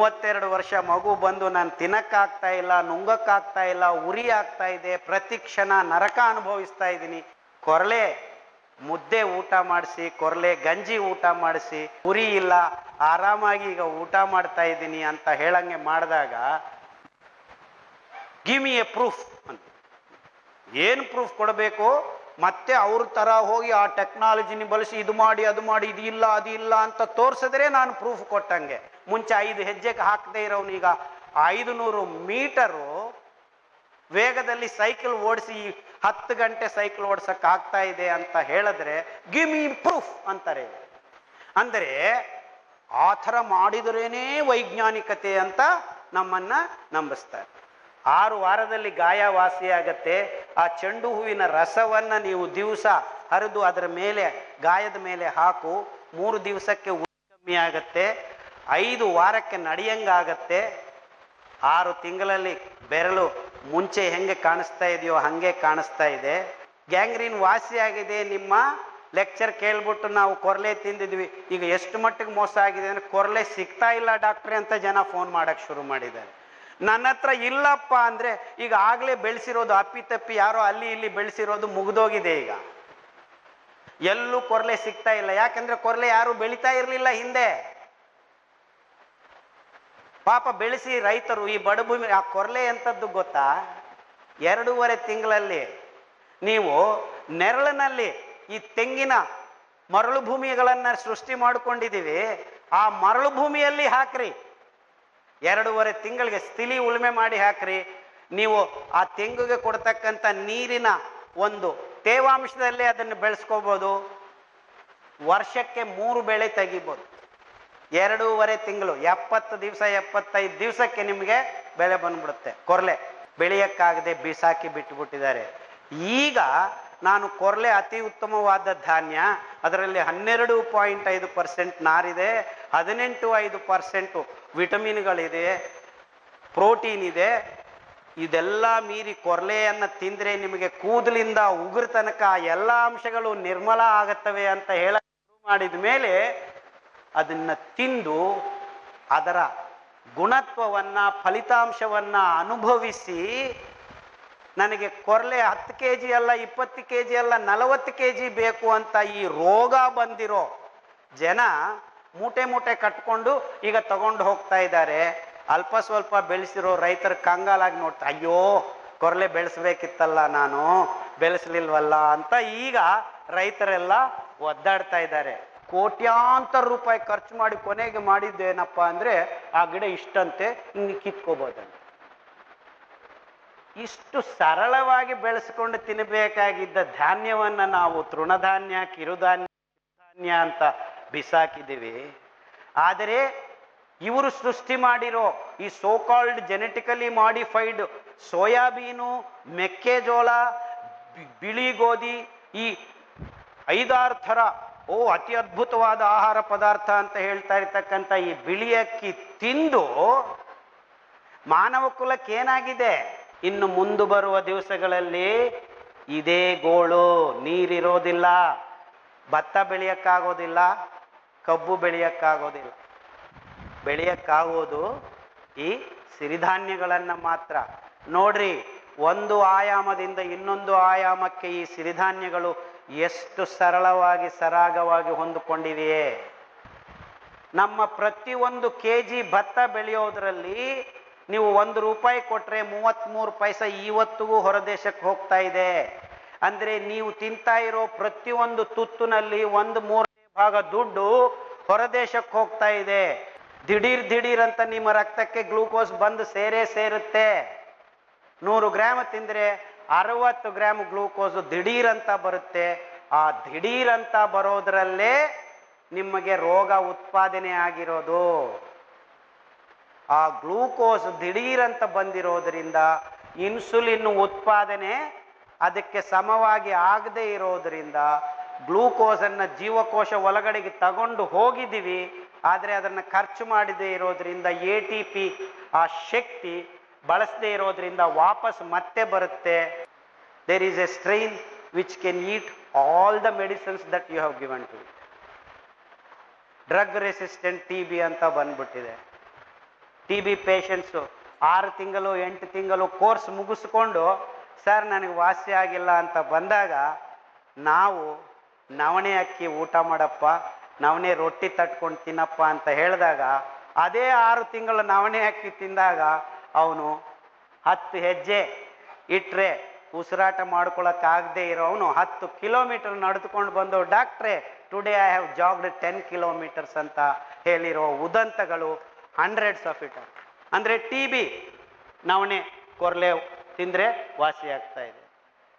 ಮೂವತ್ತೆರಡು ವರ್ಷ ಮಗು ಬಂದು ನಾನು ತಿನ್ನಕ್ಕಾಗ್ತಾ ಇಲ್ಲ, ನುಂಗಕ್ಕಾಗ್ತಾ ಇಲ್ಲ ಉರಿ ಆಗ್ತಾ ಇದೆ, ಪ್ರತಿ ಕ್ಷಣ ನರಕ ಅನುಭವಿಸ್ತಾ ಇದ್ದೀನಿ. ಕೊರಲೆ, ಮುದ್ದೆ ಊಟ ಮಾಡಿಸಿ, ಕೊರಲೆ ಗಂಜಿ ಊಟ ಮಾಡಿಸಿ, ಉರಿ ಇಲ್ಲ, ಆರಾಮಾಗಿ ಈಗ ಊಟ ಮಾಡ್ತಾ ಇದ್ದೀನಿ ಅಂತ ಹೇಳಂಗೆ ಮಾಡಿದಾಗ ಗಿವ್ ಮಿ ಎ ಪ್ರೂಫ್ ಅಂತ. ಏನು ಪ್ರೂಫ್ ಕೊಡಬೇಕು? ಮತ್ತೆ ಅವ್ರ ಥರ ಹೋಗಿ ಆ ಟೆಕ್ನಾಲಜಿನ ಬಳಸಿ, ಇದು ಮಾಡಿ, ಅದು ಮಾಡಿ, ಇದು ಇಲ್ಲ, ಅದು ಇಲ್ಲ ಅಂತ ತೋರಿಸಿದ್ರೆ ನಾನು ಪ್ರೂಫ್ ಕೊಟ್ಟಂಗೆ. ಮುಂಚೆ ಐದು ಹೆಜ್ಜೆಗೆ ಹಾಕದೇ ಇರೋನು ಈಗ ಐದು ನೂರು ಮೀಟರು ವೇಗದಲ್ಲಿ ಸೈಕಲ್ ಓಡಿಸಿ ಹತ್ತು ಗಂಟೆ ಸೈಕಲ್ ಓಡಿಸಕ್ಕೆ ಆಗ್ತಾ ಇದೆ ಅಂತ ಹೇಳಿದ್ರೆ ಗಿವ್ ಇಂಪ್ರೂಫ್ ಪ್ರೂಫ್ ಅಂತಾರೆ. ಅಂದರೆ, ಆ ಥರ ಮಾಡಿದ್ರೇನೇ ವೈಜ್ಞಾನಿಕತೆ ಅಂತ ನಮ್ಮನ್ನ ನಂಬಿಸ್ತಾರೆ. ಆರು ವಾರದಲ್ಲಿ ಗಾಯ ವಾಸಿಯಾಗತ್ತೆ ಆ ಚೆಂಡು ಹೂವಿನ ರಸವನ್ನ ನೀವು ದಿವಸ ಹರಿದು ಅದರ ಮೇಲೆ, ಗಾಯದ ಮೇಲೆ ಹಾಕು. ಮೂರು ದಿವಸಕ್ಕೆ ಉರಿ ಕಮ್ಮಿ ಆಗತ್ತೆ. ಐದು ವಾರಕ್ಕೆ ನಡೆಯಂಗಾಗತ್ತೆ. ಆರು ತಿಂಗಳಲ್ಲಿ ಬೆರಳು ಮುಂಚೆ ಹೆಂಗೆ ಕಾಣಿಸ್ತಾ ಇದೆಯೋ ಹಂಗೆ ಕಾಣಿಸ್ತಾ ಇದೆ. ಗ್ಯಾಂಗ್ರೀನ್ ವಾಸಿಯಾಗಿದೆ ನಿಮ್ಮ ಲೆಕ್ಚರ್ ಕೇಳ್ಬಿಟ್ಟು ನಾವು ಕೊರಲೆ ತಿಂದಿದ್ವಿ. ಈಗ ಎಷ್ಟು ಮಟ್ಟಿಗೆ ಮೋಸ ಆಗಿದೆ ಅಂದ್ರೆ ಕೊರಲೆ ಸಿಗ್ತಾ ಇಲ್ಲ ಡಾಕ್ಟ್ರೆ ಅಂತ ಜನ ಫೋನ್ ಮಾಡಕ್ ಶುರು ಮಾಡಿದ್ದಾರೆ. ನನ್ನ ಹತ್ರ ಇಲ್ಲಪ್ಪ ಅಂದ್ರೆ ಈಗ ಆಗ್ಲೇ ಬೆಳೆಸಿರೋದು ಅಪ್ಪಿ ತಪ್ಪಿ ಯಾರೋ ಅಲ್ಲಿ ಇಲ್ಲಿ ಬೆಳೆಸಿರೋದು ಮುಗಿದೋಗಿದೆ ಈಗ. ಎಲ್ಲೂ ಕೊರಲೆ ಸಿಗ್ತಾ ಇಲ್ಲ. ಯಾಕಂದ್ರೆ ಕೊರಲೆ ಯಾರು ಬೆಳಿತಾ ಇರಲಿಲ್ಲ ಹಿಂದೆ. ಪಾಪ ಬೆಳೆಸಿ ರೈತರು ಈ ಬಡಭೂಮಿ ಆ ಕೊರಲೆ ಎಂಥದ್ದು ಗೊತ್ತಾ? ಎರಡೂವರೆ ತಿಂಗಳಲ್ಲಿ ನೀವು ನೆರಳಿನಲ್ಲಿ ಈ ತೆಂಗಿನ ಮರಳು ಭೂಮಿಗಳನ್ನು ಸೃಷ್ಟಿ ಮಾಡಿಕೊಂಡಿದ್ದೀವಿ. ಆ ಮರಳು ಭೂಮಿಯಲ್ಲಿ ಹಾಕ್ರಿ. ಎರಡೂವರೆ ತಿಂಗಳಿಗೆ ಸ್ಥಿಲಿ ಉಳುಮೆ ಮಾಡಿ ಹಾಕ್ರಿ. ನೀವು ಆ ತೆಂಗುಗೆ ಕೊಡ್ತಕ್ಕಂಥ ನೀರಿನ ಒಂದು ತೇವಾಂಶದಲ್ಲಿ ಅದನ್ನು ಬೆಳೆಸ್ಕೋಬೋದು. ವರ್ಷಕ್ಕೆ ಮೂರು ಬೆಳೆ ತೆಗಿಬೋದು. ಎರಡೂವರೆ ತಿಂಗಳು, ಎಪ್ಪತ್ತು ದಿವಸ, ಎಪ್ಪತ್ತೈದು ದಿವಸಕ್ಕೆ ನಿಮಗೆ ಬೆಳೆ ಬಂದ್ಬಿಡುತ್ತೆ. ಕೊರಲೆ, ಬೆಳೆಯಕ್ಕಾಗದೆ ಬಿಸಾಕಿ ಬಿಟ್ಟುಬಿಟ್ಟಿದ್ದಾರೆ ಈಗ ನಾನು ಕೊರಲೆ ಅತಿ ಉತ್ತಮವಾದ ಧಾನ್ಯ, ಅದರಲ್ಲಿ ಹನ್ನೆರಡು ಪಾಯಿಂಟ್ ಐದು ಪರ್ಸೆಂಟ್ ನಾರಿದೆ, ಹದಿನೆಂಟು ಐದು ಪರ್ಸೆಂಟು ವಿಟಮಿನ್ಗಳಿದೆ, ಪ್ರೋಟೀನ್ ಇದೆ. ಇದೆಲ್ಲ ಮೀರಿ ಕೊರಲೆಯನ್ನು ತಿಂದರೆ ನಿಮಗೆ ಕೂದಲಿಂದ ಉಗುರು ತನಕ ಎಲ್ಲ ಅಂಶಗಳು ನಿರ್ಮಲ ಆಗುತ್ತವೆ ಅಂತ ಹೇಳ ಮಾಡಿದ ಮೇಲೆ ಅದನ್ನ ತಿಂದು ಅದರ ಗುಣತ್ವವನ್ನ, ಫಲಿತಾಂಶವನ್ನ ಅನುಭವಿಸಿ ನನಗೆ ಕೊರಲೆ ಹತ್ತು ಕೆ ಜಿ ಅಲ್ಲ, ಇಪ್ಪತ್ತು ಕೆ ಜಿ ಅಲ್ಲ, ನಲವತ್ತು ಕೆ ಜಿ ಬೇಕು ಅಂತ ಈ ರೋಗ ಬಂದಿರೋ ಜನ ಮೂಟೆ ಮೂಟೆ ಕಟ್ಕೊಂಡು ಈಗ ತಗೊಂಡು ಹೋಗ್ತಾ ಇದ್ದಾರೆ. ಅಲ್ಪ ಸ್ವಲ್ಪ ಬೆಳೆಸಿರೋ ರೈತರ ಕಂಗಾಲಾಗಿ ನೋಡ್ತಾ, ಅಯ್ಯೋ, ಕೊರಲೆ ಬೆಳೆಸ್ಬೇಕಿತ್ತಲ್ಲ ನಾನು, ಬೆಳೆಸ್ಲಿಲ್ವಲ್ಲ? ಅಂತ ಈಗ ರೈತರೆಲ್ಲ ಒದ್ದಾಡ್ತಾ ಇದ್ದಾರೆ. ಕೋಟ್ಯಾಂತರ ರೂಪಾಯಿ ಖರ್ಚು ಮಾಡಿ ಕೊನೆಗೆ ಮಾಡಿದ್ದೇನಪ್ಪ ಅಂದ್ರೆ ಆ ಗಿಡ ಇಷ್ಟಂತೆ ಹಿಂಗೆ ಕಿತ್ಕೋಬೋದಂತೆ ಇಷ್ಟು ಸರಳವಾಗಿ ಬೆಳೆಸ್ಕೊಂಡು ತಿನ್ನಬೇಕಾಗಿದ್ದ ಧಾನ್ಯವನ್ನ ನಾವು ತೃಣಧಾನ್ಯ, ಕಿರುಧಾನ್ಯ, ಧಾನ್ಯ ಅಂತ ಬಿಸಾಕಿದ್ದೀವಿ. ಆದರೆ ಇವರು ಸೃಷ್ಟಿ ಮಾಡಿರೋ ಈ ಸೋಕಾಲ್ಡ್ ಜೆನೆಟಿಕಲಿ ಮಾಡಿಫೈಡ್ ಸೋಯಾಬೀನು, ಮೆಕ್ಕೆಜೋಳ ಬಿಳಿ ಗೋಧಿ ಈ ಐದಾರು ಥರ ಓ, ಅತಿ ಅದ್ಭುತವಾದ ಆಹಾರ ಪದಾರ್ಥ ಅಂತ ಹೇಳ್ತಾ ಇರ್ತಕ್ಕಂಥ ಈ ಬಿಳಿ ಅಕ್ಕಿ ತಿಂದು ಮಾನವ ಕುಲಕ್ಕೇನಾಗಿದೆ ಇನ್ನು ಮುಂದೆ ಬರುವ ದಿವಸಗಳಲ್ಲಿ ಇದೇ ಗೋಳು, ನೀರಿರೋದಿಲ್ಲ, ಭತ್ತ ಬೆಳೆಯಕ್ಕಾಗೋದಿಲ್ಲ, ಕಬ್ಬು ಬೆಳೆಯಕ್ಕಾಗೋದಿಲ್ಲ. ಬೆಳೆಯಕ್ಕಾಗೋದು ಈ ಸಿರಿಧಾನ್ಯಗಳನ್ನು ಮಾತ್ರ. ನೋಡ್ರಿ, ಒಂದು ಆಯಾಮದಿಂದ ಇನ್ನೊಂದು ಆಯಾಮಕ್ಕೆ ಈ ಸಿರಿಧಾನ್ಯಗಳು ಎಷ್ಟು ಸರಳವಾಗಿ ಸರಾಗವಾಗಿ ಹೊಂದಿಕೊಂಡಿದೆಯೇ? ನಮ್ಮ ಪ್ರತಿಯೊಂದು ಕೆ ಜಿ ಭತ್ತ ಬೆಳೆಯೋದ್ರಲ್ಲಿ ನೀವು ಒಂದು ರೂಪಾಯಿ ಕೊಟ್ರೆ ಮೂವತ್ತ್ಮೂರು ಪೈಸೆ ಇವತ್ತಿಗೂ ಹೊರದೇಶಕ್ಕೆ ಹೋಗ್ತಾ ಇದೆ. ಅಂದ್ರೆ ನೀವು ತಿಂತಾ ಇರೋ ಪ್ರತಿಯೊಂದು ತುತ್ತಿನಲ್ಲಿ ಒಂದು ಮೂರನೇ ಭಾಗ ದುಡ್ಡು ಹೊರದೇಶಕ್ಕೆ ಹೋಗ್ತಾ ಇದೆ. ದಿಢೀರ್ ದಿಢೀರ್ ಅಂತ ನಿಮ್ಮ ರಕ್ತಕ್ಕೆ ಗ್ಲೂಕೋಸ್ ಬಂದು ಸೇರೇ ಸೇರುತ್ತೆ. ನೂರು ಗ್ರಾಮ್ ತಿಂದ್ರೆ ಅರವತ್ತು ಗ್ರಾಮ್ ಗ್ಲೂಕೋಸ್ ದಿಢೀರ್ ಅಂತ ಬರುತ್ತೆ. ಆ ದಿಢೀರ್ ಅಂತ ಬರೋದ್ರಲ್ಲೇ ನಿಮಗೆ ರೋಗ ಉತ್ಪಾದನೆ ಆಗಿರೋದು. ಆ ಗ್ಲೂಕೋಸ್ ದಿಢೀರ್ ಅಂತ ಬಂದಿರೋದ್ರಿಂದ ಇನ್ಸುಲಿನ್ ಉತ್ಪಾದನೆ ಅದಕ್ಕೆ ಸಮವಾಗಿ ಆಗದೆ ಇರೋದ್ರಿಂದ ಗ್ಲೂಕೋಸ್ ಅನ್ನ ಜೀವಕೋಶ ಒಳಗಡೆಗೆ ತಗೊಂಡು ಹೋಗಿದ್ದೀವಿ. ಆದರೆ ಅದನ್ನು ಖರ್ಚು ಮಾಡದೇ ಇರೋದ್ರಿಂದ ಎ ಟಿ ಪಿ ಆ ಶಕ್ತಿ ಬಳಸದೇ ಇರೋದ್ರಿಂದ ವಾಪಸ್ ಮತ್ತೆ ಬರುತ್ತೆ. There is a strain which can eat all the medicines that you have given to it drug resistant T B ಅಂತ ಬಂದ್ಬಿಟ್ಟಿದೆ. ಟಿ ಬಿ ಪೇಷಂಟ್ಸು ಆರು ತಿಂಗಳು, ಎಂಟು ತಿಂಗಳು ಕೋರ್ಸ್ ಮುಗಿಸ್ಕೊಂಡು ಸರ್ ನನಗೆ ವಾಸಿ ಆಗಿಲ್ಲ ಅಂತ ಬಂದಾಗ, ನಾವು ನವಣೆ ಅಕ್ಕಿ ಊಟ ಮಾಡಪ್ಪ, ನವಣೆ ರೊಟ್ಟಿ ತಟ್ಕೊಂಡು ತಿನ್ನಪ್ಪ ಅಂತ ಹೇಳಿದಾಗ, ಅದೇ ಆರು ತಿಂಗಳು ನವಣೆ ಅಕ್ಕಿ ತಿಂದಾಗ ಅವನು ಹತ್ತು ಹೆಜ್ಜೆ ಇಟ್ರೆ ಉಸಿರಾಟ ಮಾಡ್ಕೊಳಕ್ಕಾಗದೇ ಇರೋವನು ಹತ್ತು ಕಿಲೋಮೀಟರ್ ನಡೆದುಕೊಂಡು ಬಂದು, ಡಾಕ್ಟ್ರೆ today I have jogged ten kilometres ಅಂತ ಹೇಳಿರೋ ಉದಂತಗಳು ಹಂಡ್ರೆಡ್ಸ್ ಆಫ್ ಇಟ್ ಅಂದರೆ ಟಿ ಬಿ ನವಣೆ ಕೊರ್ಲೆ ತಿಂದರೆ ವಾಸಿ ಆಗ್ತಾ ಇದೆ.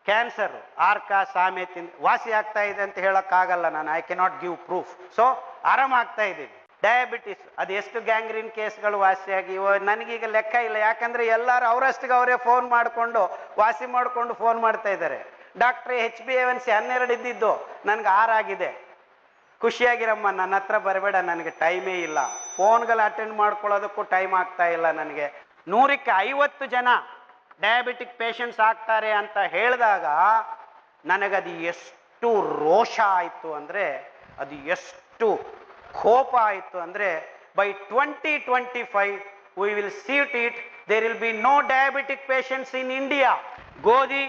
ಕ್ಯಾನ್ಸರ್ ಆರ್ಕ, ಸಾಮೆ ತಿಂದ ವಾಸಿ ಆಗ್ತಾ ಇದೆ ಅಂತ ಹೇಳೋಕ್ಕಾಗಲ್ಲ ನಾನು. I cannot give proof so ಆರಾಮಾಗ್ತಾ ಇದ್ದೀನಿ. ಡಯಾಬಿಟಿಸ್ ಅದು ಎಷ್ಟು ಗ್ಯಾಂಗ್ರೀನ್ ಕೇಸ್ಗಳು ವಾಸಿಯಾಗಿ ನನಗೀಗ ಲೆಕ್ಕ ಇಲ್ಲ. ಯಾಕಂದ್ರೆ ಎಲ್ಲರೂ ಅವರಷ್ಟಿಗೆ ಅವರೇ ಫೋನ್ ಮಾಡಿಕೊಂಡು, ವಾಸಿ ಮಾಡಿಕೊಂಡು ಫೋನ್ ಮಾಡ್ತಾ ಇದ್ದಾರೆ. Doctor H B N C ಹನ್ನೆರಡು ಇದ್ದಿದ್ದು, ನನಗೆ ಆರಾಗಿದೆ ಖುಷಿಯಾಗಿರಮ್ಮ, ನನ್ನ ಹತ್ರ ಬರಬೇಡ, ನನಗೆ ಟೈಮೇ ಇಲ್ಲ. ಫೋನ್ಗಳು ಅಟೆಂಡ್ ಮಾಡ್ಕೊಳ್ಳೋದಕ್ಕೂ ಟೈಮ್ ಆಗ್ತಾ ಇಲ್ಲ ನನಗೆ. ನೂರಕ್ಕೆ ಐವತ್ತು ಜನ ಡಯಾಬಿಟಿಕ್ ಪೇಷಂಟ್ಸ್ ಆಗ್ತಾರೆ ಅಂತ ಹೇಳಿದಾಗ, ನನಗದು ಎಷ್ಟು ರೋಷ ಆಯಿತು ಅಂದರೆ, ಅದು ಎಷ್ಟು ಕೋಪ ಆಯಿತು ಅಂದರೆ by twenty twenty five we will see to it there will be no diabetic patients in India ಗೋಧಿ,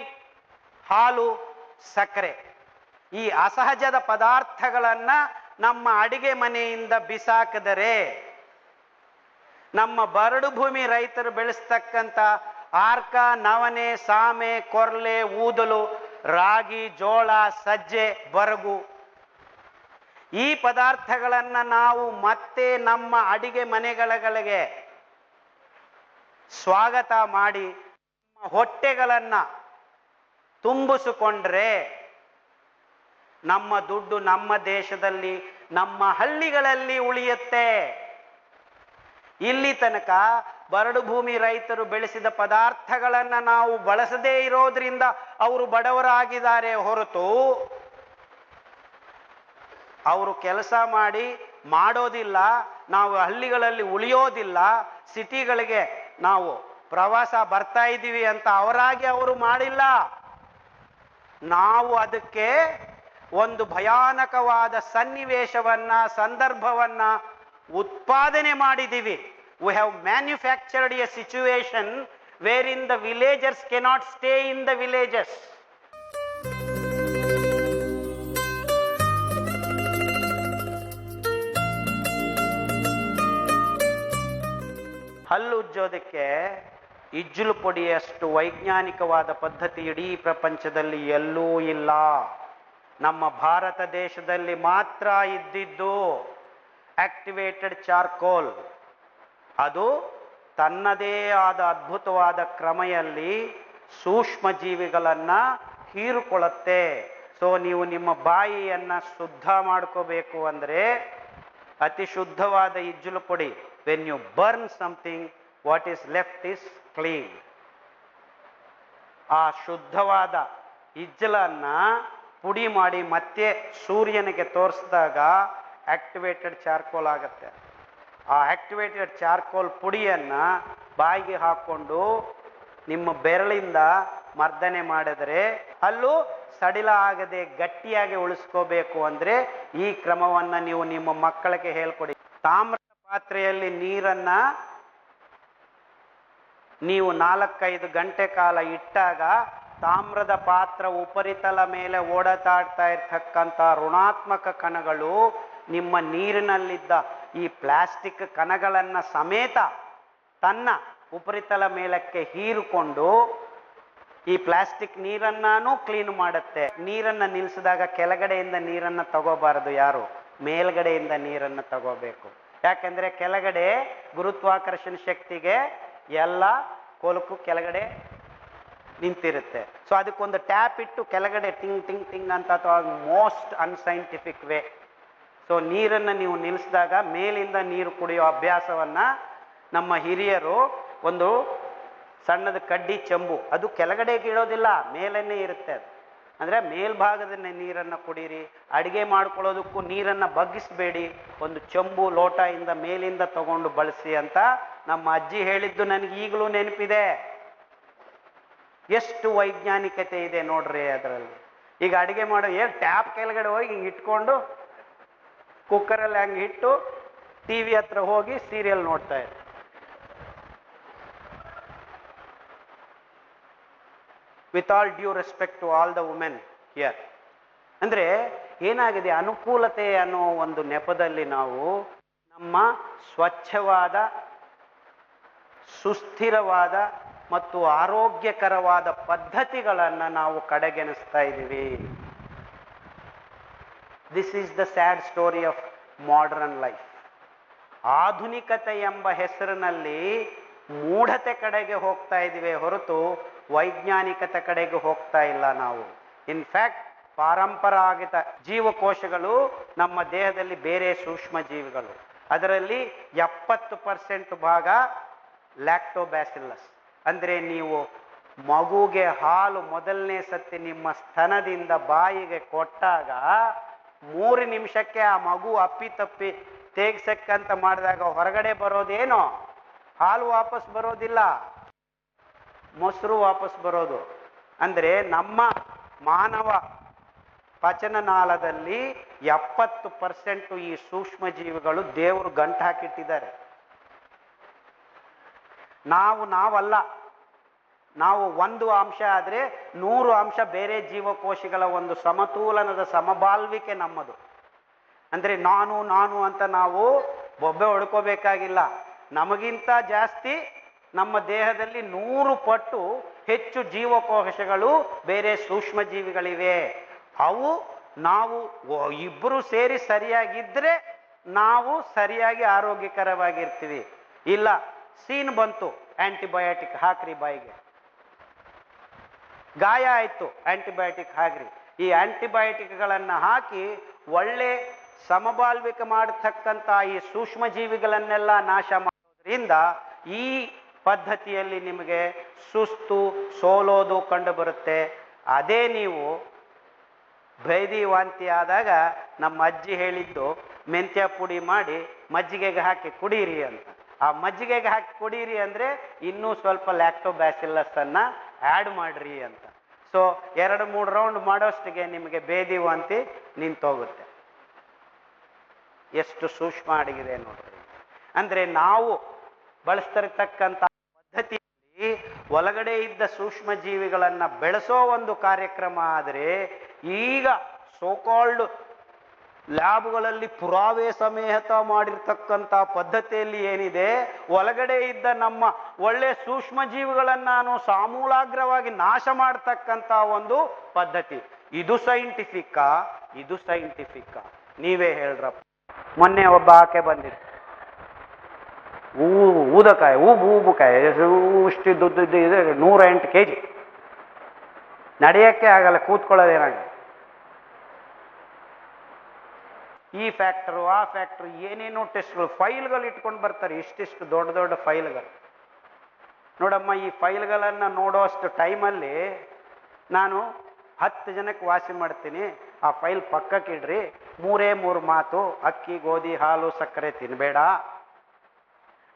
ಹಾಲು, ಸಕ್ಕರೆ. ಈ ಅಸಹಜದ ಪದಾರ್ಥಗಳನ್ನು ನಮ್ಮ ಅಡಿಗೆ ಮನೆಯಿಂದ ಬಿಸಾಕಿದರೆ ನಮ್ಮ ಬರಡು ಭೂಮಿ ರೈತರು ಬೆಳೆಸ್ತಕ್ಕಂಥ ಆರ್ಕ ನವನೆ ಸಾಮೆ, ಕೊರ್ಲೆ, ಊದಲು, ರಾಗಿ, ಜೋಳ, ಸಜ್ಜೆ, ಬರಗು ಈ ಪದಾರ್ಥಗಳನ್ನು ನಾವು ಮತ್ತೆ ನಮ್ಮ ಅಡಿಗೆ ಮನೆಗಳಿಗೆ ಸ್ವಾಗತ ಮಾಡಿ ನಮ್ಮ ಹೊಟ್ಟೆಗಳನ್ನ ತುಂಬಿಸಿಕೊಂಡ್ರೆ ನಮ್ಮ ದುಡ್ಡು ನಮ್ಮ ದೇಶದಲ್ಲಿ, ನಮ್ಮ ಹಳ್ಳಿಗಳಲ್ಲಿ ಉಳಿಯುತ್ತೆ. ಇಲ್ಲಿ ತನಕ ಬರಡು ಭೂಮಿ ರೈತರು ಬೆಳೆಸಿದ ಪದಾರ್ಥಗಳನ್ನು ನಾವು ಬಳಸದೇ ಇರೋದ್ರಿಂದ ಅವರು ಬಡವರಾಗಿದ್ದಾರೆ ಹೊರತು ಅವರು ಕೆಲಸ ಮಾಡಿ ಮಾಡೋದಿಲ್ಲ, ನಾವು ಹಳ್ಳಿಗಳಲ್ಲಿ ಉಳಿಯೋದಿಲ್ಲ, ಸಿಟಿಗಳಿಗೆ ನಾವು ಪ್ರವಾಸ ಬರ್ತಾ ಇದ್ದೀವಿ ಅಂತ ಅವರಾಗಿ ಅವರು ಮಾಡಿಲ್ಲ. ನಾವು ಅದಕ್ಕೆ ಒಂದು ಭಯಾನಕವಾದ ಸನ್ನಿವೇಶವನ್ನ, ಸಂದರ್ಭವನ್ನ ಉತ್ಪಾದನೆ ಮಾಡಿದ್ದೀವಿ. We have manufactured a situation wherein the villagers cannot stay in the villages ಹಲ್ಲು ಉಜ್ಜೋದಕ್ಕೆ ಇಜ್ಜುಲು ಪೊಡಿಯಷ್ಟು ವೈಜ್ಞಾನಿಕವಾದ ಪದ್ಧತಿ ಇಡೀ ಪ್ರಪಂಚದಲ್ಲಿ ಎಲ್ಲೂ ಇಲ್ಲ. ನಮ್ಮ ಭಾರತ ದೇಶದಲ್ಲಿ ಮಾತ್ರ ಇದ್ದಿದ್ದು ಆಕ್ಟಿವೇಟೆಡ್ ಚಾರ್ಕೋಲ್. ಅದು ತನ್ನದೇ ಆದ ಅದ್ಭುತವಾದ ಕ್ರಮೆಯಲ್ಲಿ ಸೂಕ್ಷ್ಮ ಜೀವಿಗಳನ್ನ ಹೀರಿಕೊಳ್ಳುತ್ತೆ. ಸೊ ನೀವು ನಿಮ್ಮ ಬಾಯಿಯನ್ನು ಶುದ್ಧ ಮಾಡ್ಕೋಬೇಕು ಅಂದ್ರೆ ಅತಿ ಶುದ್ಧವಾದ ಇಜ್ಜುಲು ಪುಡಿ. When you burn something what is left is clean ಆ ಶುದ್ಧವಾದ ಇಜ್ಜಲನ್ನ ಪುಡಿ ಮಾಡಿ ಮತ್ತೆ ಸೂರ್ಯನಿಗೆ ತೋರಿಸಿದಾಗ ಆಕ್ಟಿವೇಟೆಡ್ ಚಾರ್ಕೋಲ್ ಆಗುತ್ತೆ. ಆ ಆಕ್ಟಿವೇಟೆಡ್ ಚಾರ್ಕೋಲ್ ಪುಡಿಯನ್ನ ಬಾಯಿಗೆ ಹಾಕೊಂಡು ನಿಮ್ಮ ಬೆರಳಿಂದ ಮರ್ದನೆ ಮಾಡಿದರೆ ಅಲ್ಲೂ ಸಡಿಲ ಆಗದೆ ಗಟ್ಟಿಯಾಗಿ ಉಳಿಸ್ಕೋಬೇಕು ಅಂದ್ರೆ ಈ ಕ್ರಮವನ್ನ ನೀವು ನಿಮ್ಮ ಮಕ್ಕಳಿಗೆ ಹೇಳ್ಕೊಡಿ. ತಾಮ್ರದ ಪಾತ್ರೆಯಲ್ಲಿ ನೀರನ್ನ ನೀವು ನಾಲ್ಕೈದು ಗಂಟೆ ಕಾಲ ಇಟ್ಟಾಗ ತಾಮ್ರದ ಪಾತ್ರ ಉಪರಿತಲ ಮೇಲೆ ಓಡತಾಡ್ತಾ ಇರ್ತಕ್ಕಂಥ ಋಣಾತ್ಮಕ ಕಣಗಳು ನಿಮ್ಮ ನೀರಿನಲ್ಲಿದ್ದ ಈ ಪ್ಲಾಸ್ಟಿಕ್ ಕಣಗಳನ್ನ ಸಮೇತ ತನ್ನ ಉಪರಿತಲ ಮೇಲಕ್ಕೆ ಹೀರಿಕೊಂಡು ಈ ಪ್ಲಾಸ್ಟಿಕ್ ನೀರನ್ನೂ ಕ್ಲೀನ್ ಮಾಡುತ್ತೆ. ನೀರನ್ನು ನಿಲ್ಲಿಸಿದಾಗ ಕೆಳಗಡೆಯಿಂದ ನೀರನ್ನು ತಗೋಬಾರದು ಯಾರು? ಮೇಲ್ಗಡೆಯಿಂದ ನೀರನ್ನು ತಗೋಬೇಕು. ಯಾಕಂದ್ರೆ ಕೆಳಗಡೆ ಗುರುತ್ವಾಕರ್ಷಣ ಶಕ್ತಿಗೆ ಎಲ್ಲ ಕೋಲಕ್ಕೂ ಕೆಳಗಡೆ ನಿಂತಿರುತ್ತೆ. ಸೊ ಅದಕ್ಕೊಂದು ಟ್ಯಾಪ್ ಇಟ್ಟು ಕೆಳಗಡೆ ಟಿಂಗ್ ಟಿಂಗ್ ಟಿಂಗ್ ಅಂತ ಅಥವಾ ಮೋಸ್ಟ್ ಅನ್ಸೈಂಟಿಫಿಕ್ ವೇ ಸೊ ನೀರನ್ನು ನೀವು ನಿಲ್ಲಿಸಿದಾಗ ಮೇಲಿಂದ ನೀರು ಕುಡಿಯೋ ಅಭ್ಯಾಸವನ್ನ ನಮ್ಮ ಹಿರಿಯರು ಒಂದು ಸಣ್ಣದ ಕಡ್ಡಿ ಚೆಂಬು, ಅದು ಕೆಳಗಡೆಗೆ ಇಡೋದಿಲ್ಲ, ಮೇಲನ್ನೇ ಇರುತ್ತೆ ಅದು. ಅಂದರೆ ಮೇಲ್ಭಾಗದಲ್ಲಿ ನೀರನ್ನು ಕುಡೀರಿ, ಅಡುಗೆ ಮಾಡ್ಕೊಳ್ಳೋದಕ್ಕೂ ನೀರನ್ನು ಬಗ್ಗಿಸಬೇಡಿ, ಒಂದು ಚೊಂಬು ಲೋಟ ಇಂದ ಮೇಲಿಂದ ತಗೊಂಡು ಬಳಸಿ ಅಂತ ನಮ್ಮ ಅಜ್ಜಿ ಹೇಳಿದ್ದು ನನಗೆ ಈಗಲೂ ನೆನಪಿದೆ. ಎಷ್ಟು ವೈಜ್ಞಾನಿಕತೆ ಇದೆ ನೋಡ್ರಿ ಅದರಲ್ಲಿ. ಈಗ ಅಡುಗೆ ಮಾಡೋ ಏನು ಟ್ಯಾಪ್ ಕೆಳಗಡೆ ಹೋಗಿ ಹಿಂಗೆ ಇಟ್ಕೊಂಡು ಕುಕ್ಕರಲ್ಲಿ ಹಂಗೆ ಇಟ್ಟು ಟಿ ವಿ ಹತ್ರ ಹೋಗಿ ಸೀರಿಯಲ್ ನೋಡ್ತಾ ಇದ್ದಾರೆ with all due respect to all the women here ಅಂದರೆ ಏನಾಗಿದೆ? ಅನುಕೂಲತೆ ಅನ್ನೋ ಒಂದು ನೆಪದಲ್ಲಿ ನಾವು ನಮ್ಮ ಸ್ವಚ್ಛವಾದ, ಸುಸ್ಥಿರವಾದ ಮತ್ತು ಆರೋಗ್ಯಕರವಾದ ಪದ್ಧತಿಗಳನ್ನು ನಾವು ಕಡೆಗೆಣಿಸ್ತಾ ಇದ್ದೀವಿ. This is the sad story of modern life ಆಧುನಿಕತೆ ಎಂಬ ಹೆಸರಿನಲ್ಲಿ ಮೂಢತೆ ಕಡೆಗೆ ಹೋಗ್ತಾ ಇದ್ದೀವಿ ಹೊರತು ವೈಜ್ಞಾನಿಕತೆ ಕಡೆಗೆ ಹೋಗ್ತಾ ಇಲ್ಲ ನಾವು. ಇನ್ಫ್ಯಾಕ್ಟ್ ಪಾರಂಪರಾಗತ ಜೀವಕೋಶಗಳು ನಮ್ಮ ದೇಹದಲ್ಲಿ ಬೇರೆ ಸೂಕ್ಷ್ಮ ಜೀವಿಗಳು. ಅದರಲ್ಲಿ ಎಪ್ಪತ್ತು ಪರ್ಸೆಂಟ್ ಭಾಗ ಲ್ಯಾಕ್ಟೋಬ್ಯಾಸಿಲ್ಲಸ್ ಅಂದರೆ ನೀವು ಮಗುಗೆ ಹಾಲು ಮೊದಲನೇ ಸತಿ ನಿಮ್ಮ ಸ್ತನದಿಂದ ಬಾಯಿಗೆ ಕೊಟ್ಟಾಗ ಮೂರು ನಿಮಿಷಕ್ಕೆ ಆ ಮಗು ಅಪ್ಪಿ ತಪ್ಪಿ ತೇಗ್ಸಕ್ಕಂತ ಮಾಡಿದಾಗ ಹೊರಗಡೆ ಬರೋದೇನೋ? ಹಾಲು ವಾಪಸ್ ಬರೋದಿಲ್ಲ. ಮೊಸರು ವಾಪಸ್ ಬರೋದು. ಅಂದರೆ ನಮ್ಮ ಮಾನವ ಪಚನನಾಳದಲ್ಲಿ ಎಪ್ಪತ್ತು ಪರ್ಸೆಂಟು ಈ ಸೂಕ್ಷ್ಮ ಜೀವಿಗಳು ದೇವರು ಗಂಟು ಹಾಕಿಟ್ಟಿದ್ದಾರೆ. ನಾವು ನಾವಲ್ಲ. ನಾವು ಒಂದು ಅಂಶ ಆದರೆ ನೂರು ಅಂಶ ಬೇರೆ ಜೀವಕೋಶಗಳ ಒಂದು ಸಮತೋಲನದ ಸಮಬಾಳ್ವಿಕೆ ನಮ್ಮದು. ಅಂದರೆ ನಾನು ನಾನು ಅಂತ ನಾವು ಬೊಬ್ಬೆ ಹೊಡ್ಕೋಬೇಕಾಗಿಲ್ಲ. ನಮಗಿಂತ ಜಾಸ್ತಿ ನಮ್ಮ ದೇಹದಲ್ಲಿ ನೂರು ಪಟ್ಟು ಹೆಚ್ಚು ಜೀವಕೋಶಗಳು ಬೇರೆ ಸೂಕ್ಷ್ಮ ಜೀವಿಗಳಿವೆ ಅವು ನಾವು ಇಬ್ಬರು ಸೇರಿ ಸರಿಯಾಗಿದ್ದರೆ ನಾವು ಸರಿಯಾಗಿ ಆರೋಗ್ಯಕರವಾಗಿರ್ತೀವಿ. ಇಲ್ಲ, ಸೀನ್ ಬಂತು ಆಂಟಿಬಯೋಟಿಕ್ ಹಾಕ್ರಿ ಬಾಯಿಗೆ. ಗಾಯ ಆಯಿತು ಆ್ಯಂಟಿಬಯೋಟಿಕ್ ಹಾಕ್ರಿ. ಈ ಆಂಟಿಬಯೋಟಿಕ್ಗಳನ್ನು ಹಾಕಿ ಒಳ್ಳೆ ಸಮಬಾಳ್ವಿಕ ಮಾಡತಕ್ಕಂಥ ಈ ಸೂಕ್ಷ್ಮ ಜೀವಿಗಳನ್ನೆಲ್ಲ ನಾಶ ಮಾಡೋದ್ರಿಂದ ಈ ಪದ್ಧತಿಯಲ್ಲಿ ನಿಮಗೆ ಸುಸ್ತು, ಸೋಲೋದು ಕಂಡು ಬರುತ್ತೆ ಅದೇ ನೀವು ಭೇದಿ ವಾಂತಿ ಆದಾಗ ನಮ್ಮ ಅಜ್ಜಿ ಹೇಳಿದ್ದು, ಮೆಂತ್ಯ ಪುಡಿ ಮಾಡಿ ಮಜ್ಜಿಗೆಗೆ ಹಾಕಿ ಕುಡೀರಿ ಅಂತ. ಆ ಮಜ್ಜಿಗೆಗೆ ಹಾಕಿ ಕುಡೀರಿ ಅಂದ್ರೆ ಇನ್ನೂ ಸ್ವಲ್ಪ ಲ್ಯಾಕ್ಟೋಬ್ಯಾಸಿಲ್ಲಸ್ ಅನ್ನ ಆ್ಯಡ್ ಮಾಡ್ರಿ ಅಂತ. ಸೊ ಎರಡು, ಮೂರು ರೌಂಡ್ ಮಾಡೋಷ್ಟಿಗೆ ನಿಮಗೆ ಬೇದಿ ವಾಂತಿ ನಿಂತೋಗುತ್ತೆ. ಎಷ್ಟು ಸೂಕ್ಷ್ಮ ಅಡಗಿದೆ ನೋಡ್ರಿ. ಅಂದ್ರೆ ನಾವು ಬಳಸ್ತಿರ್ತಕ್ಕಂಥ ಒಳಗಡೆ ಇದ್ದ ಸೂಕ್ಷ್ಮ ಜೀವಿಗಳನ್ನು ಬೆಳೆಸೋ ಒಂದು ಕಾರ್ಯಕ್ರಮ ಆದರೆ ಈಗ ಸೋಕಾಲ್ಡ್ ಲ್ಯಾಬ್ಗಳಲ್ಲಿ ಪುರಾವೆ ಸಮೇತ ಮಾಡಿರ್ತಕ್ಕಂಥ ಪದ್ಧತಿಯಲ್ಲಿ ಏನಿದೆ, ಒಳಗಡೆ ಇದ್ದ ನಮ್ಮ ಒಳ್ಳೆ ಸೂಕ್ಷ್ಮ ಜೀವಿಗಳನ್ನು ನಾನು ಸಾಮೂಲಾಗ್ರವಾಗಿ ನಾಶ ಮಾಡ್ತಕ್ಕಂಥ ಒಂದು ಪದ್ಧತಿ. ಇದು ಸೈಂಟಿಫಿಕ್ಕಾ ಇದು ಸೈಂಟಿಫಿಕ್ಕಾ ನೀವೇ ಹೇಳ್ರಪ್ಪ. ಮೊನ್ನೆ ಒಬ್ಬ ಆಕೆ ಬಂದಿತ್ತು ಊ, ಊದಕಾಯಿ ಊಬು ಊಬುಕಾಯಿ ಇಷ್ಟಿದ್ದುದ್ದು ಇದೆ ನೂರ ಎಂಟು ಕೆ ಜಿ ನಡೆಯೋಕ್ಕೆ ಆಗಲ್ಲ ಈ ಫ್ಯಾಕ್ಟ್ರು ಆ ಫ್ಯಾಕ್ಟ್ರು ಏನೇನೋ ಟೆಸ್ಟ್ಗಳು ಫೈಲ್ಗಳು ಇಟ್ಕೊಂಡು ಬರ್ತಾರೆ, ಇಷ್ಟಿಷ್ಟು ದೊಡ್ಡ ದೊಡ್ಡ ಫೈಲ್ಗಳು. ನೋಡಮ್ಮ, ಈ ಫೈಲ್ಗಳನ್ನು ನೋಡೋಷ್ಟು ಟೈಮಲ್ಲಿ ನಾನು ಹತ್ತು ಜನಕ್ಕೆ ವಾಸಿ ಮಾಡ್ತೀನಿ. ಆ ಫೈಲ್ ಪಕ್ಕಕ್ಕೆ ಇಡ್ರಿ ಮೂರೇ ಮೂರು ಮಾತು, ಅಕ್ಕಿ, ಗೋಧಿ, ಹಾಲು, ಸಕ್ಕರೆ ತಿನ್ನಬೇಡ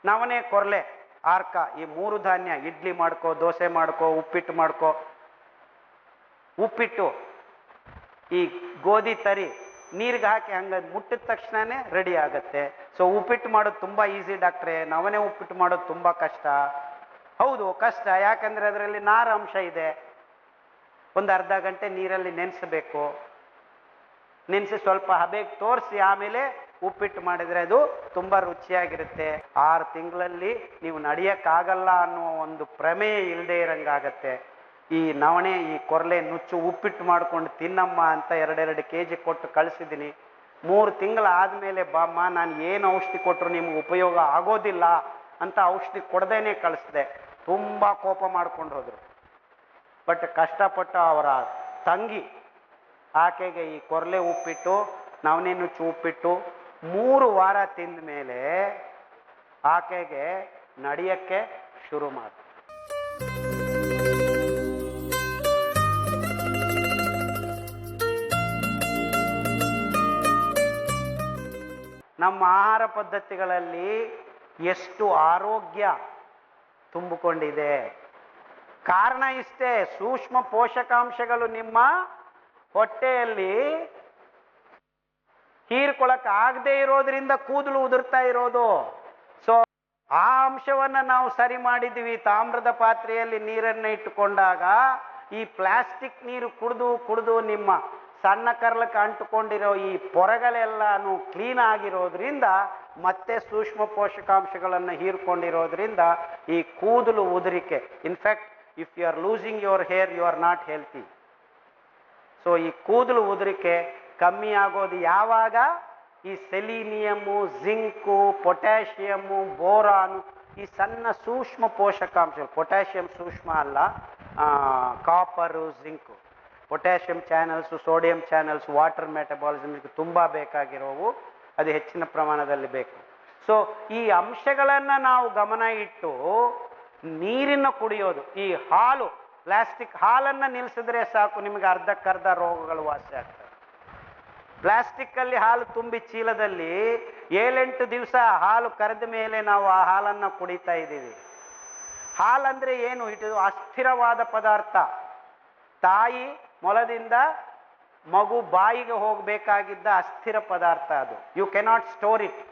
ನವನೇ ಕೊರಲೆ. ಆರ್ಕ, ಈ ಮೂರು ಧಾನ್ಯ, ಇಡ್ಲಿ ಮಾಡ್ಕೋ, ದೋಸೆ ಮಾಡ್ಕೋ, ಉಪ್ಪಿಟ್ಟು ಮಾಡ್ಕೋ. ಉಪ್ಪಿಟ್ಟು, ಈ ಗೋಧಿ ತರಿ, ನೀರಿಗೆ ಹಾಕಿ ಹಂಗೆ ಮುಟ್ಟಿದ ತಕ್ಷಣನೇ ರೆಡಿ ಆಗತ್ತೆ. ಸೊ ಉಪ್ಪಿಟ್ಟು ಮಾಡೋದು ತುಂಬ ಈಸಿ ಡಾಕ್ಟ್ರೆ ನವನೇ ಉಪ್ಪಿಟ್ಟು ಮಾಡೋದು ತುಂಬ ಕಷ್ಟ. ಹೌದು, ಕಷ್ಟ. ಯಾಕಂದ್ರೆ ಅದರಲ್ಲಿ ನಾರ ಅಂಶ ಇದೆ. ಒಂದು ಅರ್ಧ ಗಂಟೆ ನೀರಲ್ಲಿ ನೆನೆಸಬೇಕು. ನೆನೆಸಿ ಸ್ವಲ್ಪ ಹಬೆಗೆ ತೋರಿಸಿ, ಆಮೇಲೆ ಉಪ್ಪಿಟ್ಟು ಮಾಡಿದರೆ ಅದು ತುಂಬ ರುಚಿಯಾಗಿರುತ್ತೆ. ಆರು ತಿಂಗಳಲ್ಲಿ ನೀವು ನಡೆಯೋಕ್ಕಾಗಲ್ಲ ಅನ್ನೋ ಒಂದು ಪ್ರಮೇಯ ಇಲ್ಲದೆ ಇರಂಗಾಗತ್ತೆ. ಈ ನವಣೆ, ಈ ಕೊರಲೆ ನುಚ್ಚು ಉಪ್ಪಿಟ್ಟು ಮಾಡ್ಕೊಂಡು ತಿನ್ನಮ್ಮ ಅಂತ ಎರಡೆರಡು ಕೆ ಜಿ ಕೊಟ್ಟು ಕಳಿಸಿದ್ದೀನಿ. ಮೂರು ತಿಂಗಳು ಆದಮೇಲೆ, ಬಾಮ್ಮ, ನಾನು ಏನು ಔಷಧಿ ಕೊಟ್ಟರು ನಿಮ್ಗೆ ಉಪಯೋಗ ಆಗೋದಿಲ್ಲ ಅಂತ ಔಷಧಿ ಕೊಡದೇನೆ ಕಳಿಸ್ದೆ. ತುಂಬ ಕೋಪ ಮಾಡ್ಕೊಂಡು ಹೋದರು. ಬಟ್ ಕಷ್ಟಪಟ್ಟು ಅವರ ತಂಗಿ, ಆಕೆಗೆ ಈ ಕೊರಲೆ ಉಪ್ಪಿಟ್ಟು, ನವಣೆ ನುಚ್ಚು ಉಪ್ಪಿಟ್ಟು ಮೂರು ವಾರ ತಿಂದ ಮೇಲೆ ಆಕೆಗೆ ನಡೆಯಕ್ಕೆ ಶುರು ಮಾಡ ನಮ್ಮ ಆಹಾರ ಪದ್ಧತಿಗಳಲ್ಲಿ ಎಷ್ಟು ಆರೋಗ್ಯ ತುಂಬಿಕೊಂಡಿದೆ. ಕಾರಣ ಇಷ್ಟೇ, ಸೂಕ್ಷ್ಮ ಪೋಷಕಾಂಶಗಳು ನಿಮ್ಮ ಹೊಟ್ಟೆಯಲ್ಲಿ ಹೀರ್ಕೊಳಕ್ ಆಗದೆ ಇರೋದ್ರಿಂದ ಕೂದಲು ಉದುರ್ತಾ ಇರೋದು. ಸೊ ಆ ಅಂಶವನ್ನ ನಾವು ಸರಿ ಮಾಡಿದ್ವಿ. ತಾಮ್ರದ ಪಾತ್ರೆಯಲ್ಲಿ ನೀರನ್ನ ಇಟ್ಟುಕೊಂಡಾಗ ಈ ಪ್ಲಾಸ್ಟಿಕ್ ನೀರು ಕುಡಿದು ಕುಡಿದು ನಿಮ್ಮ ಸಣ್ಣ ಕರ್ಲಕ್ಕೆ ಅಂಟುಕೊಂಡಿರೋ ಈ ಪೊರಗಳೆಲ್ಲಾನು ಕ್ಲೀನ್ ಆಗಿರೋದ್ರಿಂದ, ಮತ್ತೆ ಸೂಕ್ಷ್ಮ ಪೋಷಕಾಂಶಗಳನ್ನು ಹೀರ್ಕೊಂಡಿರೋದ್ರಿಂದ ಈ ಕೂದಲು ಉದುರಿಕೆ. In fact if you are losing your hair you are not healthy so ಈ ಕೂದಲು ಉದುರಿಕೆ ಕಮ್ಮಿ ಆಗೋದು ಯಾವಾಗ? ಈ ಸೆಲೀನಿಯಮ್ಮು ಜಿಂಕು, ಪೊಟ್ಯಾಷಿಯಮು, ಬೋರಾನು ಈ ಸಣ್ಣ ಸೂಕ್ಷ್ಮ ಪೋಷಕಾಂಶಗಳು. ಪೊಟ್ಯಾಷಿಯಂ ಸೂಕ್ಷ್ಮ ಅಲ್ಲ copper zinc. Potassium channels sodium channels water ಮೆಟಬಾಲಿಸಮ್ಗೆ ತುಂಬ ಬೇಕಾಗಿರೋವು. ಅದು ಹೆಚ್ಚಿನ ಪ್ರಮಾಣದಲ್ಲಿ ಬೇಕು. ಸೊ ಈ ಅಂಶಗಳನ್ನು ನಾವು ಗಮನ ಇಟ್ಟು ನೀರಿನ ಕುಡಿಯೋದು. ಈ ಹಾಲು ಪ್ಲಾಸ್ಟಿಕ್ ಹಾಲನ್ನು ನಿಲ್ಲಿಸಿದ್ರೆ ಸಾಕು. ನಿಮಗೆ ಅರ್ಧಕ್ಕರ್ಧ ರೋಗಗಳು ವಾಸಿ ಆಗ್ತವೆ. ಪ್ಲಾಸ್ಟಿಕ್ ಅಲ್ಲಿ ಹಾಲು ತುಂಬಿ ಚೀಲದಲ್ಲಿ ಏಳೆಂಟು ದಿವಸ ಹಾಲು ಕರೆದ ಮೇಲೆ ನಾವು ಆ ಹಾಲನ್ನು ಕುಡಿತಾ ಇದ್ದೀವಿ. ಹಾಲಂದರೆ ಏನು? ಇದು ಅಸ್ಥಿರವಾದ ಪದಾರ್ಥ. ತಾಯಿ ಮೊಲದಿಂದ ಮಗು ಬಾಯಿಗೆ ಹೋಗಬೇಕಾಗಿದ್ದ ಅಸ್ಥಿರ ಪದಾರ್ಥ ಅದು. ಯು ಕೆನಾಟ್ ಸ್ಟೋರ್ ಇಟ್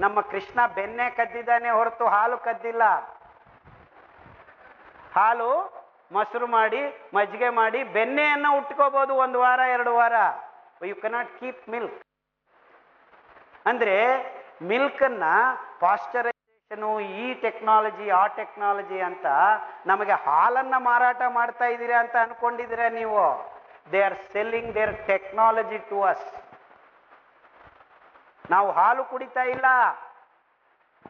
ನಮ್ಮ ಕೃಷ್ಣ ಬೆನ್ನೆ ಕದ್ದಿದ್ದಾನೆ ಹೊರತು ಹಾಲು ಕದ್ದಿಲ್ಲ. ಹಾಲು ಮೊಸರು ಮಾಡಿ, ಮಜ್ಜಿಗೆ ಮಾಡಿ ಬೆನ್ನೆಯನ್ನು ಉಟ್ಕೋಬೋದು ಒಂದು ವಾರ, ಎರಡು ವಾರ. ಯು ಕೆನಾಟ್ ಕೀಪ್ ಮಿಲ್ಕ್ ಅಂದ್ರೆ ಮಿಲ್ಕನ್ನ ಪಾಶ್ಚರೈಸೇಷನು ಈ ಟೆಕ್ನಾಲಜಿ ಆ ಟೆಕ್ನಾಲಜಿ ಅಂತ ನಮಗೆ ಹಾಲನ್ನ ಮಾರಾಟ ಮಾಡ್ತಾ ಇದ್ದೀರಾ ಅಂತ ಅನ್ಕೊಂಡಿದ್ದೀರಾ ನೀವು? They are selling their technology to us ನಾವು ಹಾಲು ಕುಡಿತಾ ಇಲ್ಲ.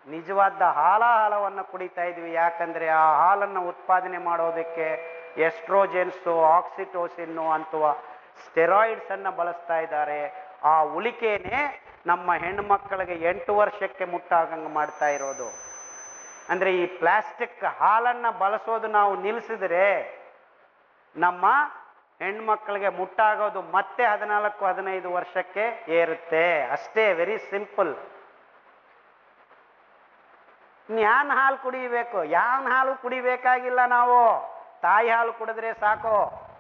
ನಿಜವಾದ ಹಾಲಾಹಲವನ್ನು ಕುಡಿತಾ ಇದ್ವಿ. ಯಾಕಂದ್ರೆ ಆ ಹಾಲನ್ನು ಉತ್ಪಾದನೆ ಮಾಡೋದಕ್ಕೆ ಎಸ್ಟ್ರೋಜೆನ್ಸು ಆಕ್ಸಿಟೋಸಿನ್ನು ಅಂತವ ಸ್ಟೆರಾಯ್ಡ್ಸ್ ಅನ್ನ ಬಳಸ್ತಾ ಇದ್ದಾರೆ. ಆ ಉಳಿಕೆನೆ ನಮ್ಮ ಹೆಣ್ಮಕ್ಕಳಿಗೆ ಎಂಟು ವರ್ಷಕ್ಕೆ ಮುಟ್ಟಾಗಂಗೆ ಮಾಡ್ತಾ ಇರೋದು. ಅಂದ್ರೆ ಈ ಪ್ಲಾಸ್ಟಿಕ್ ಹಾಲನ್ನ ಬಳಸೋದು ನಾವು ನಿಲ್ಲಿಸಿದ್ರೆ ನಮ್ಮ ಹೆಣ್ಮಕ್ಳಿಗೆ ಮುಟ್ಟಾಗೋದು ಮತ್ತೆ ಹದಿನಾಲ್ಕು, ಹದಿನೈದು ವರ್ಷಕ್ಕೆ ಏರುತ್ತೆ. ಅಷ್ಟೇ ವೆರಿ ಸಿಂಪಲ್ ನ್ಯಾನ್ ಹಾಲು ಕುಡಿಬೇಕು. ಯಾನ್ ಹಾಲು ಕುಡಿಬೇಕಾಗಿಲ್ಲ ನಾವು. ತಾಯಿ ಹಾಲು ಕುಡಿದ್ರೆ ಸಾಕು.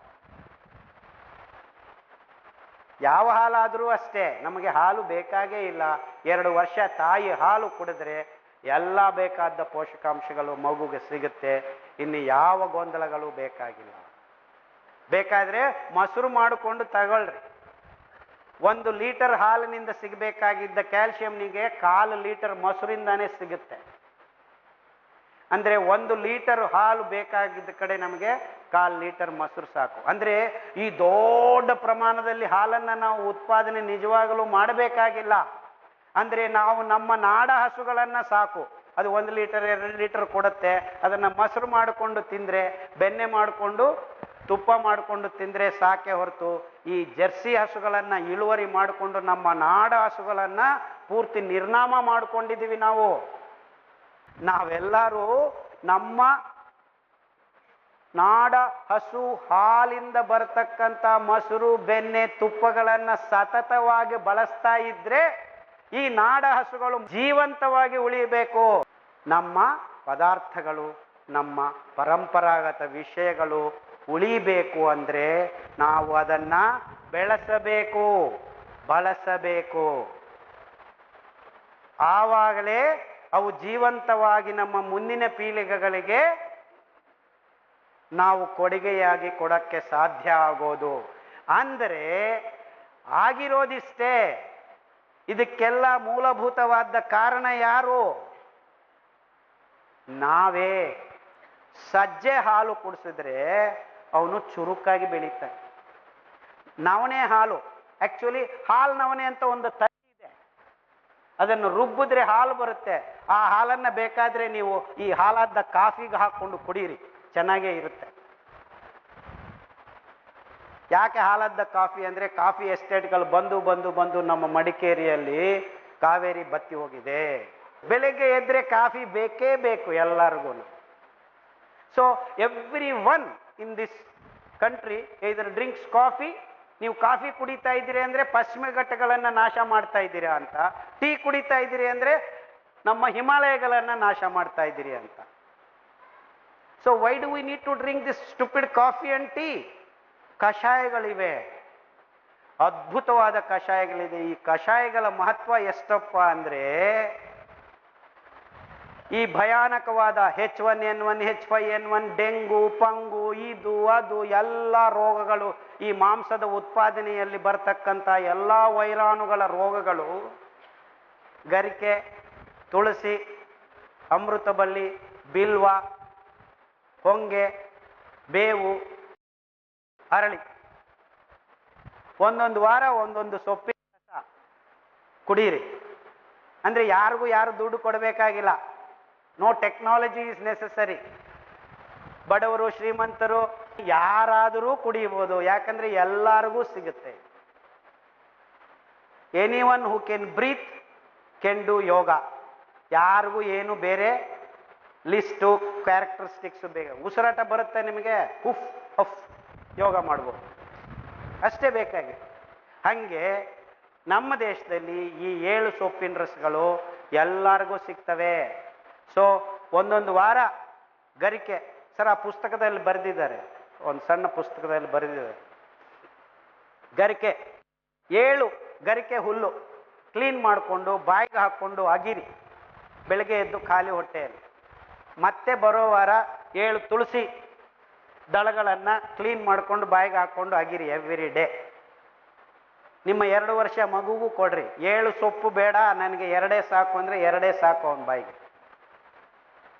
ಯಾವ ಹಾಲಾದರೂ ಅಷ್ಟೇ, ನಮಗೆ ಹಾಲು ಬೇಕಾಗೇ ಇಲ್ಲ. ಎರಡು ವರ್ಷ ತಾಯಿ ಹಾಲು ಕುಡಿದ್ರೆ ಎಲ್ಲ ಬೇಕಾದ ಪೋಷಕಾಂಶಗಳು ಮಗುಗೆ ಸಿಗುತ್ತೆ. ಇನ್ನು ಯಾವ ಗೊಂದಲಗಳು ಬೇಕಾಗಿಲ್ಲ. ಬೇಕಾದರೆ ಮೊಸರು ಮಾಡಿಕೊಂಡು ತಗೊಳ್ರಿ. ಒಂದು ಲೀಟರ್ ಹಾಲಿನಿಂದ ಸಿಗಬೇಕಾಗಿದ್ದ ಕ್ಯಾಲ್ಸಿಯಂನಿಗೆ ಕಾಲು ಲೀಟರ್ ಮೊಸರಿಂದಾನೇ ಸಿಗುತ್ತೆ. ಅಂದ್ರೆ ಒಂದು ಲೀಟರ್ ಹಾಲು ಬೇಕಾಗಿದ್ದ ಕಡೆ ನಮಗೆ ಕಾಲು ಲೀಟರ್ ಮೊಸರು ಸಾಕು. ಅಂದ್ರೆ ಈ ದೊಡ್ಡ ಪ್ರಮಾಣದಲ್ಲಿ ಹಾಲನ್ನ ನಾವು ಉತ್ಪಾದನೆ ನಿಜವಾಗಲೂ ಮಾಡಬೇಕಾಗಿಲ್ಲ. ಅಂದ್ರೆ ನಾವು ನಮ್ಮ ನಾಡ ಹಸುಗಳನ್ನ ಸಾಕು. ಅದು ಒಂದು ಲೀಟರ್, ಎರಡು ಲೀಟರ್ ಕೊಡುತ್ತೆ. ಅದನ್ನ ಮೊಸರು ಮಾಡಿಕೊಂಡು ತಿಂದ್ರೆ, ಬೆಣ್ಣೆ ಮಾಡಿಕೊಂಡು, ತುಪ್ಪ ಮಾಡಿಕೊಂಡು ತಿಂದ್ರೆ ಸಾಕೆ ಹೊರತು ಈ ಜರ್ಸಿ ಹಸುಗಳನ್ನ ಇಳುವರಿ ಮಾಡಿಕೊಂಡು ನಮ್ಮ ನಾಡ ಹಸುಗಳನ್ನ ಪೂರ್ತಿ ನಿರ್ನಾಮ ಮಾಡಿಕೊಂಡಿದ್ದೀವಿ ನಾವು. ನಾವೆಲ್ಲರೂ ನಮ್ಮ ನಾಡ ಹಸು ಹಾಲಿಂದ ಬರ್ತಕ್ಕಂಥ ಮೊಸರು, ಬೆಣ್ಣೆ, ತುಪ್ಪಗಳನ್ನ ಸತತವಾಗಿ ಬಳಸ್ತಾ ಇದ್ರೆ ಈ ನಾಡ ಹಸುಗಳು ಜೀವಂತವಾಗಿ ಉಳಿಬೇಕು. ನಮ್ಮ ಪದಾರ್ಥಗಳು, ನಮ್ಮ ಪರಂಪರಾಗತ ವಿಷಯಗಳು ಉಳಿಬೇಕು ಅಂದ್ರೆ ನಾವು ಅದನ್ನ ಬೆಳೆಸಬೇಕು, ಬಳಸಬೇಕು. ಆವಾಗಲೇ ಅವು ಜೀವಂತವಾಗಿ ನಮ್ಮ ಮುಂದಿನ ಪೀಳಿಗೆಗಳಿಗೆ ನಾವು ಕೊಡುಗೆಯಾಗಿ ಕೊಡಕ್ಕೆ ಸಾಧ್ಯ ಆಗೋದು. ಅಂದರೆ ಆಗಿರೋದಿಷ್ಟೇ. ಇದಕ್ಕೆಲ್ಲ ಮೂಲಭೂತವಾದ ಕಾರಣ ಯಾರು? ನಾವೇ. ಸಜ್ಜೆ ಹಾಲು ಕುಡಿಸಿದ್ರೆ ಅವನು ಚುರುಕಾಗಿ ಬೆಳೀತಾನೆ. ನವಣೆ ಹಾಲು. ಆ್ಯಕ್ಚುಲಿ ಹಾಲು ನವಣೆ ಅಂತ ಒಂದು ಅದನ್ನು ರುಬ್ಬಿದ್ರೆ ಹಾಲು ಬರುತ್ತೆ. ಆ ಹಾಲನ್ನ ಬೇಕಾದ್ರೆ ನೀವು ಈ ಹಾಲಾದ ಕಾಫಿಗೆ ಹಾಕ್ಕೊಂಡು ಕುಡೀರಿ. ಚೆನ್ನಾಗೇ ಇರುತ್ತೆ. ಯಾಕೆ ಹಾಲದ್ದ ಕಾಫಿ ಅಂದರೆ ಕಾಫಿ ಎಸ್ಟೇಟ್ಗಳು ಬಂದು ಬಂದು ಬಂದು ನಮ್ಮ ಮಡಿಕೇರಿಯಲ್ಲಿ ಕಾವೇರಿ ಬತ್ತಿ ಹೋಗಿದೆ. ಬೆಳಗ್ಗೆ ಎದ್ರೆ ಕಾಫಿ ಬೇಕೇ ಬೇಕು ಎಲ್ಲರಿಗೂ so everyone in this country ಇದರ ಡ್ರಿಂಕ್ಸ್ ಕಾಫಿ ನೀವು ಕಾಫಿ ಕುಡಿತಾ ಇದ್ದೀರಿ ಅಂದ್ರೆ ಪಶ್ಚಿಮ ಘಟ್ಟಗಳನ್ನು ನಾಶ ಮಾಡ್ತಾ ಇದ್ದೀರಾ ಅಂತ, ಟೀ ಕುಡಿತಾ ಇದ್ದೀರಿ ಅಂದ್ರೆ ನಮ್ಮ ಹಿಮಾಲಯಗಳನ್ನು ನಾಶ ಮಾಡ್ತಾ ಇದ್ದೀರಿ ಅಂತ. So why do we need to drink this stupid coffee and tea ಕಷಾಯಗಳಿವೆ. ಅದ್ಭುತವಾದ ಕಷಾಯಗಳಿದೆ. ಈ ಕಷಾಯಗಳ ಮಹತ್ವ ಎಷ್ಟಪ್ಪ ಅಂದ್ರೆ ಈ ಭಯಾನಕವಾದ H one N one H five N one dengue, ಪಂಗು, ಇದು, ಅದು, ಎಲ್ಲ ರೋಗಗಳು ಈ ಮಾಂಸದ ಉತ್ಪಾದನೆಯಲ್ಲಿ ಬರ್ತಕ್ಕಂಥ ಎಲ್ಲ ವೈರಾಣುಗಳ ರೋಗಗಳು ಗರಿಕೆ, ತುಳಸಿ ಅಮೃತಬಳ್ಳಿ ಬಿಲ್ವ, ಹೊಂಗೆ, ಬೇವು, ಅರಳಿ. ಒಂದೊಂದು ವಾರ ಒಂದೊಂದು ಸೊಪ್ಪಿನ ಕುಡೀರಿ. ಅಂದರೆ ಯಾರಿಗೂ ಯಾರು ದುಡ್ಡು ಕೊಡಬೇಕಾಗಿಲ್ಲ. ನೋ ಟೆಕ್ನಾಲಜಿ ಇಸ್ ನೆಸಸರಿ ಬಡವರು, ಶ್ರೀಮಂತರು ಯಾರಾದರೂ ಕುಡಿಯಬಹುದು ಯಾಕಂದ್ರೆ ಎಲ್ಲರಿಗೂ ಸಿಗುತ್ತೆ. Anyone who can breathe can do yoga ಯಾರಿಗೂ ಏನು ಬೇರೆ, ಲಿಸ್ಟು ಕ್ಯಾರೆಕ್ಟರಿಸ್ಟಿಕ್ಸು ಬೇಗ. ಉಸಿರಾಟ ಬರುತ್ತೆ ನಿಮಗೆ, ಹುಫ್, ಹಫ್, ಯೋಗ ಮಾಡ್ಬೋದು. ಅಷ್ಟೇ ಬೇಕಾಗಿ ಹಾಗೆ ನಮ್ಮ ದೇಶದಲ್ಲಿ ಈ ಏಳು ಸೊಪ್ಪಿನ ರಸಗಳು ಎಲ್ಲರಿಗೂ ಸಿಗ್ತವೆ. ಸೊ ಒಂದೊಂದು ವಾರ ಗರಿಕೆ, ಸರ್ ಆ ಪುಸ್ತಕದಲ್ಲಿ ಬರೆದಿದ್ದಾರೆ. ಒಂದು ಸಣ್ಣ ಪುಸ್ತಕದಲ್ಲಿ ಬರೆದಿದ್ದಾರೆ. ಗರಿಕೆ, ಏಳು ಗರಿಕೆ ಹುಲ್ಲು ಕ್ಲೀನ್ ಮಾಡಿಕೊಂಡು, ಬಾಯಿಗೆ ಹಾಕ್ಕೊಂಡು ಅಗಿರಿ. ಬೆಳಗ್ಗೆ ಎದ್ದು ಖಾಲಿ ಹೊಟ್ಟೆಯಲ್ಲಿ. ಮತ್ತೆ ಬರೋ ವಾರ ಏಳು ತುಳಸಿ ದಳಗಳನ್ನು ಕ್ಲೀನ್ ಮಾಡಿಕೊಂಡು, ಬಾಯಿಗೆ ಹಾಕ್ಕೊಂಡು ಅಗಿರಿ ಎವ್ರಿ ಡೇ ನಿಮ್ಮ ಎರಡು ವರ್ಷ ಮಗುಗೂ ಕೊಡ್ರಿ. ಏಳು ಸೊಪ್ಪು ಬೇಡ, ನನಗೆ ಎರಡೇ ಸಾಕು ಅಂದರೆ ಎರಡೇ ಸಾಕು ಅವನ ಬಾಯಿಗೆ.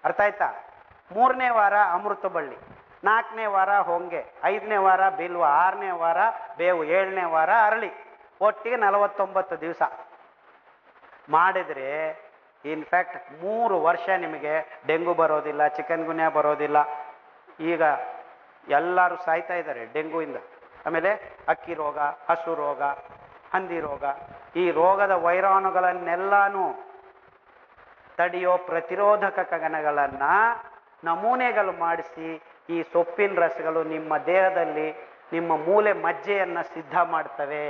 ಅರ್ಥ ಆಯ್ತಾ? ಮೂರನೇ ವಾರ ಅಮೃತ ಬಳ್ಳಿ, ನಾಲ್ಕನೇ ವಾರ ಹೊಂಗೆ, ಐದನೇ ವಾರ ಬಿಲ್ವ, ಆರನೇ ವಾರ ಬೇವು, ಏಳನೇ ವಾರ ಅರಳಿ, ಒಟ್ಟಿಗೆ ನಲವತ್ತೊಂಬತ್ತು ದಿವಸ. ಮಾಡಿದರೆ ಇನ್ಫ್ಯಾಕ್ಟ್ ಮೂರು ವರ್ಷ ನಿಮಗೆ ಡೆಂಗು ಬರೋದಿಲ್ಲ, ಚಿಕನ್ ಗುನ್ಯಾ ಬರೋದಿಲ್ಲ. ಈಗ ಎಲ್ಲರೂ ಸಾಯ್ತಾ ಇದ್ದಾರೆ ಡೆಂಗುವಿಂದ. ಆಮೇಲೆ ಅಕ್ಕಿ ರೋಗ, ಹಸು ರೋಗ, ಹಂದಿ ರೋಗ. ಈ ರೋಗದ ವೈರಾಣುಗಳನ್ನೆಲ್ಲಾನು ತಡೆಯೋ ಪ್ರತಿರೋಧಕ ಕಗನಗಳನ್ನು ನಮೂನೆಗಳು ಮಾಡಿಸಿ ಈ ಸೊಪ್ಪಿನ ರಸಗಳು ನಿಮ್ಮ ದೇಹದಲ್ಲಿ ನಿಮ್ಮ ಮೂಲೆ ಮಜ್ಜೆಯನ್ನು ಸಿದ್ಧ ಮಾಡ್ತವೆ.